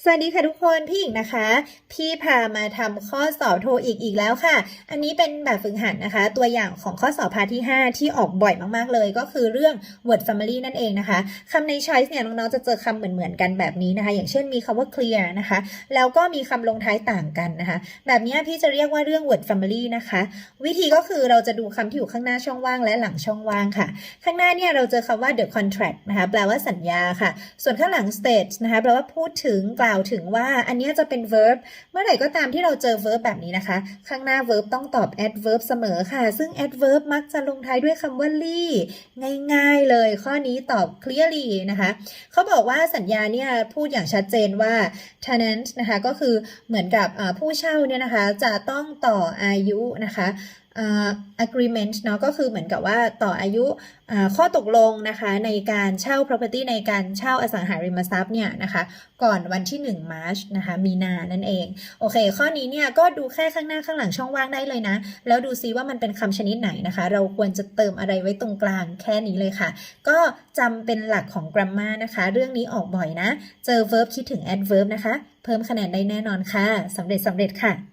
สวัสดีค่ะทุกคนพี่หญิงนะคะ พี่พามาทำข้อสอบโทอีกอีกแล้วค่ะ อันนี้เป็นแบบฝึกหัดนะคะ ตัวอย่างของข้อสอบพาที่ 5 ที่ออกบ่อยมากๆเลย ก็คือเรื่อง word family นั่นเองนะคะคำใน choice เนี่ยน้องๆจะเจอคำเหมือนๆกันแบบนี้นะคะ อย่างเช่นมีคำว่า clear นะคะ แล้วก็มีคำลงท้ายต่างกันนะคะ แบบนี้พี่จะเรียกว่าเรื่อง word family นะคะ วิธีก็คือเราจะดูคำที่อยู่ข้างหน้าช่องว่างและหลังช่องว่างค่ะ ข้างหน้าเนี่ยเราเจอคำว่า the contract นะคะแปลว่าสัญญาค่ะ ส่วนข้างหลัง state นะคะแปลว่าพูดถึงกล่าวถึงว่าอันนี้จะเป็น verb เมื่อไหร่ก็ตามที่เราเจอ verb แบบนี้นะคะ ข้างหน้า verb ต้องตอบ adverb เสมอค่ะ ซึ่ง adverb มักจะลงท้ายด้วยคำว่า ly ง่ายๆเลย ข้อนี้ตอบ clearly นะคะ เขาบอกว่าสัญญาเนี่ยพูดอย่างชัดเจนว่า tenant นะคะ ก็คือเหมือนกับผู้เช่าเนี่ยนะคะ จะต้องต่ออายุนะคะ agreement เนาะก็คือเหมือนกับว่าต่ออายุข้อตกลงนะคะในการเช่า property ในการเช่าอสังหาริมทรัพย์เนี่ยนะคะก่อนวันที่1มาร์ชนะคะมีนานั่นเอง โอเค ข้อนี้เนี่ยก็ดูแค่ข้างหน้าข้างหลังช่องว่างได้เลยนะ แล้วดูซิว่ามันเป็นคำชนิดไหนนะคะ เราควรจะเติมอะไรไว้ตรงกลางแค่นี้เลยค่ะ ก็จำเป็นหลักของ grammar นะคะ เรื่องนี้ออกบ่อยนะ เจอ verb คิดถึง adverb นะคะ เพิ่มคะแนนได้แน่นอนค่ะสำเร็จสำเร็จค่ะ